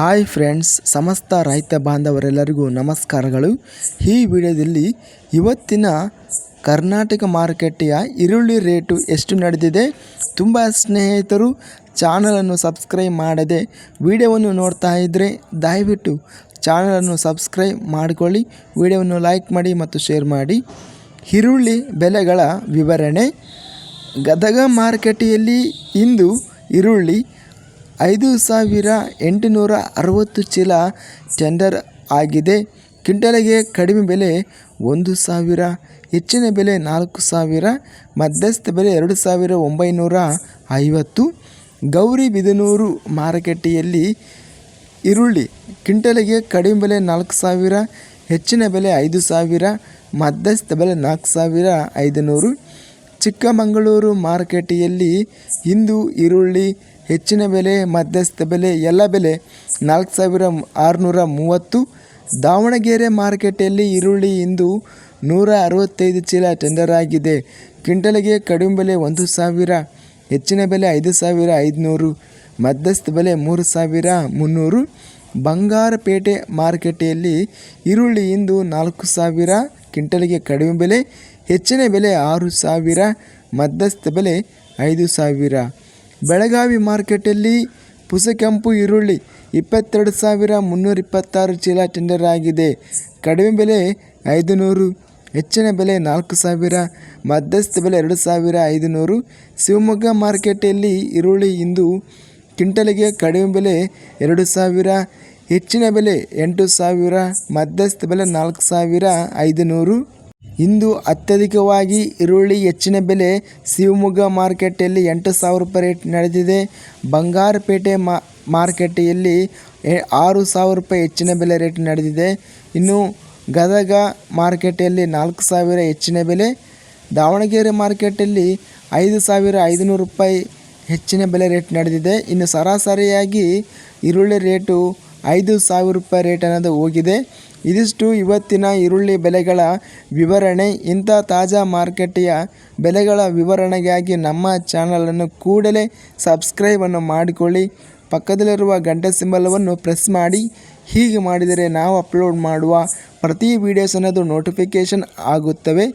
Hi friends ಸಮಸ್ತ ರೈತ ಬಾಂಧವರೆಲ್ಲರಿಗೂ ನಮಸ್ಕಾರಗಳು. ಈ ವಿಡಿಯೋದಲ್ಲಿ ಇವತ್ತಿನ ಕರ್ನಾಟಕ ಮಾರುಕಟ್ಟೆಯ ಈರುಳ್ಳಿ ರೇಟು ಎಷ್ಟು ನಡೆದಿದೆ? ತುಂಬ ಸ್ನೇಹಿತರು ಚಾನಲನ್ನು ಸಬ್ಸ್ಕ್ರೈಬ್ ಮಾಡದೆ ವಿಡಿಯೋವನ್ನು ನೋಡ್ತಾ ಇದ್ದರೆ ದಯವಿಟ್ಟು ಚಾನಲನ್ನು ಸಬ್ಸ್ಕ್ರೈಬ್ ಮಾಡಿಕೊಳ್ಳಿ, ವಿಡಿಯೋವನ್ನು ಲೈಕ್ ಮಾಡಿ ಮತ್ತು ಶೇರ್ ಮಾಡಿ. ಈರುಳ್ಳಿ ಬೆಲೆಗಳ ವಿವರಣೆ. ಗದಗ ಮಾರುಕಟ್ಟೆಯಲ್ಲಿ ಇಂದು ಈರುಳ್ಳಿ ಐದು ಸಾವಿರ ಎಂಟುನೂರ ಅರವತ್ತು ಚೀಲ ಟೆಂಡರ್ ಆಗಿದೆ. ಕ್ವಿಂಟಲಿಗೆ ಕಡಿಮೆ ಬೆಲೆ ಒಂದು ಸಾವಿರ, ಹೆಚ್ಚಿನ ಬೆಲೆ ನಾಲ್ಕು ಸಾವಿರ, ಮಧ್ಯಸ್ಥ ಬೆಲೆ ಎರಡು ಸಾವಿರ ಒಂಬೈನೂರ ಐವತ್ತು. ಗೌರಿಬಿದನೂರು ಮಾರುಕಟ್ಟೆಯಲ್ಲಿ ಈರುಳ್ಳಿ ಕ್ವಿಂಟಲಿಗೆ ಕಡಿಮೆ ಬೆಲೆ ನಾಲ್ಕು ಸಾವಿರ, ಹೆಚ್ಚಿನ ಬೆಲೆ ಐದು ಸಾವಿರ, ಮಧ್ಯಸ್ಥ ಬೆಲೆ ನಾಲ್ಕು ಸಾವಿರ ಐದುನೂರು. ಚಿಕ್ಕಮಗಳೂರು ಮಾರುಕಟ್ಟೆಯಲ್ಲಿ ಇಂದು ಈರುಳ್ಳಿ ಹೆಚ್ಚಿನ ಬೆಲೆ, ಮಧ್ಯಸ್ಥ ಬೆಲೆ, ಎಲ್ಲ ಬೆಲೆ ನಾಲ್ಕು ಸಾವಿರ ಆರುನೂರ ಮೂವತ್ತು. ದಾವಣಗೆರೆ ಮಾರುಕಟ್ಟೆಯಲ್ಲಿ ಈರುಳ್ಳಿ ಇಂದು ನೂರ ಅರವತ್ತೈದು ಚೀಲ ಟೆಂಡರ್ ಆಗಿದೆ. ಕ್ವಿಂಟಲಿಗೆ ಕಡಿಮೆ ಬೆಲೆ ಒಂದು ಸಾವಿರ, ಹೆಚ್ಚಿನ ಬೆಲೆ ಐದು ಸಾವಿರ ಐದುನೂರು, ಮಧ್ಯಸ್ಥ ಬೆಲೆ ಮೂರು ಸಾವಿರ ಮುನ್ನೂರು. ಬಂಗಾರಪೇಟೆ ಮಾರುಕಟ್ಟೆಯಲ್ಲಿ ಈರುಳ್ಳಿ ಇಂದು ನಾಲ್ಕು ಸಾವಿರ, ಕ್ವಿಂಟಲಿಗೆ ಕಡಿಮೆ ಬೆಲೆ ಹೆಚ್ಚಿನ ಬೆಲೆ ಆರು ಸಾವಿರ, ಮಧ್ಯಸ್ಥ ಬೆಲೆ ಐದು ಸಾವಿರ. ಬೆಳಗಾವಿ ಮಾರ್ಕೆಟಲ್ಲಿ ಪುಸಕೆಂಪು ಈರುಳ್ಳಿ ಇಪ್ಪತ್ತೆರಡು ಸಾವಿರ ಮುನ್ನೂರ ಇಪ್ಪತ್ತಾರು ಚೀಲ ಟೆಂಡರ್ ಆಗಿದೆ. ಕಡಿಮೆ ಬೆಲೆ ಐದು ನೂರು ಹೆಚ್ಚಿನ ಬೆಲೆ ನಾಲ್ಕು ಸಾವಿರ, ಮಧ್ಯಸ್ಥ ಬೆಲೆ ಎರಡು ಸಾವಿರ ಐದುನೂರು. ಶಿವಮೊಗ್ಗ ಮಾರ್ಕೆಟಲ್ಲಿ ಈರುಳ್ಳಿ ಇಂದು ಕ್ವಿಂಟಲಿಗೆ ಕಡಿಮೆ ಬೆಲೆ ಎರಡು ಸಾವಿರ, ಹೆಚ್ಚಿನ ಬೆಲೆ ಎಂಟು ಸಾವಿರ, ಮಧ್ಯಸ್ಥ ಬೆಲೆ ನಾಲ್ಕು ಸಾವಿರ ಐದುನೂರು. ಇಂದು ಅತ್ಯಧಿಕವಾಗಿ ಈರುಳ್ಳಿ ಹೆಚ್ಚಿನ ಬೆಲೆ ಶಿವಮೊಗ್ಗ ಮಾರುಕಟ್ಟೆಯಲ್ಲಿ ಎಂಟು ಸಾವಿರ ರೂಪಾಯಿ ರೇಟ್ ನಡೆದಿದೆ. ಬಂಗಾರಪೇಟೆ ಮಾ ಮಾರುಕಟ್ಟೆಯಲ್ಲಿ ಎ- ಆರು ಸಾವಿರ ರೂಪಾಯಿ ಹೆಚ್ಚಿನ ಬೆಲೆ ರೇಟ್ ನಡೆದಿದೆ. ಇನ್ನು ಗದಗ ಮಾರುಕಟ್ಟೆಯಲ್ಲಿ ನಾಲ್ಕು ಸಾವಿರ ಹೆಚ್ಚಿನ ಬೆಲೆ, ದಾವಣಗೆರೆ ಮಾರ್ಕೆಟಲ್ಲಿ ಐದು ಸಾವಿರ ಐದುನೂರು ರೂಪಾಯಿ ಹೆಚ್ಚಿನ ಬೆಲೆ ರೇಟ್ ನಡೆದಿದೆ. ಇನ್ನು ಸರಾಸರಿಯಾಗಿ ಈರುಳ್ಳಿ ರೇಟು ಐದು ಸಾವಿರ ರೂಪಾಯಿ ರೇಟ್ ಅನ್ನೋದು ಹೋಗಿದೆ. ಇದಿಷ್ಟು ಇವತ್ತಿನ ಈರುಳ್ಳಿ ಬೆಲೆಗಳ ವಿವರಣೆ. ಇಂಥ ತಾಜಾ ಮಾರುಕಟ್ಟೆಯ ಬೆಲೆಗಳ ವಿವರಣೆಗಾಗಿ ನಮ್ಮ ಚಾನಲನ್ನು ಕೂಡಲೇ ಸಬ್ಸ್ಕ್ರೈಬನ್ನು ಮಾಡಿಕೊಳ್ಳಿ. ಪಕ್ಕದಲ್ಲಿರುವ ಗಂಟೆ ಸಿಂಬಲವನ್ನು ಪ್ರೆಸ್ ಮಾಡಿ. ಹೀಗೆ ಮಾಡಿದರೆ ನಾವು ಅಪ್ಲೋಡ್ ಮಾಡುವ ಪ್ರತಿ ವೀಡಿಯೋಸ್ ಅನ್ನೋದು ನೋಟಿಫಿಕೇಷನ್ ಆಗುತ್ತವೆ.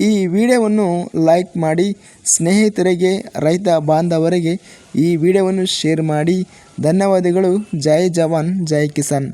ಈ ವಿಡಿಯೋವನ್ನು ಲೈಕ್ ಮಾಡಿ. ಸ್ನೇಹಿತರಿಗೆ, ರೈತ ಬಾಂಧವರಿಗೆ ಈ ವಿಡಿಯೋವನ್ನು ಶೇರ್ ಮಾಡಿ. ಧನ್ಯವಾದಗಳು. ಜೈ ಜವಾನ್, ಜೈ ಕಿಸಾನ್.